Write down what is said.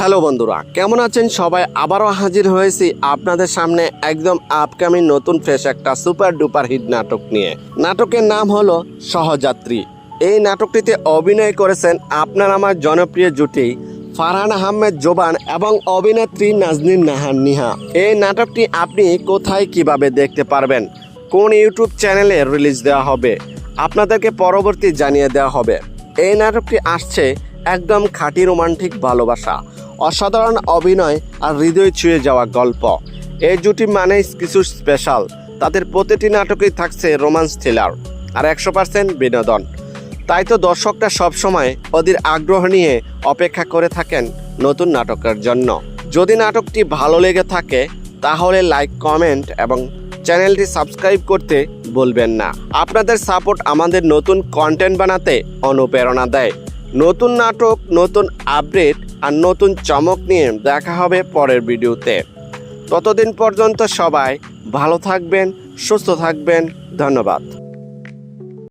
Hello বন্ধুরা, কেমন আছেন সবাই? আবারও হাজির হয়েছি আপনাদের সামনে একদম আপকামিং নতুন ফ্রেশ একটা সুপার ডুপার হিট নাটক নিয়ে। নাটকের নাম হলো সহযাত্রী। এই নাটকটিতে অভিনয় করেছেন আপনার আমার জনপ্রিয় জুটি ফারহান আহমেদ জোবান এবং অভিনেত্রী নাজনীন নাহার নিহা। এই নাটকটি আপনি কোথায় কীভাবে দেখতে পারবেন? কোন ইউটিউব চ্যানেলে রিলিজ দেওয়া হবে? আপনাদেরকে পরবর্তী জানিয়ে দেওয়া হবে। এই নাটকটি আসছে একদম খাঁটি রোমান্টিক ভালোবাসা। অসাধারণ অভিনয় আর হৃদয় ছুঁয়ে যাওয়া গল্প। এই জুটি মানেই কিছু স্পেশাল তাদের প্রতিটি নাটকেই থাকছে রোমান্স থ্রিলার আর একশো পার্সেন্ট বিনোদন। তাই তো দর্শকরা সবসময় ওদের আগ্রহ নিয়ে অপেক্ষা করে থাকেন নতুন নাটকের জন্য। যদি নাটকটি ভালো লেগে থাকে, তাহলে লাইক কমেন্ট এবং চ্যানেলটি সাবস্ক্রাইব করতে বলবেন না। আপনাদের সাপোর্ট আমাদের নতুন কন্টেন্ট বানাতে অনুপ্রেরণা দেয়। নতুন নাটক, নতুন আপডেট আর নতুন চমক নিয়ে দেখা হবে পরের ভিডিওতে। ততদিন পর্যন্ত সবাই ভালো থাকবেন, সুস্থ থাকবেন। ধন্যবাদ।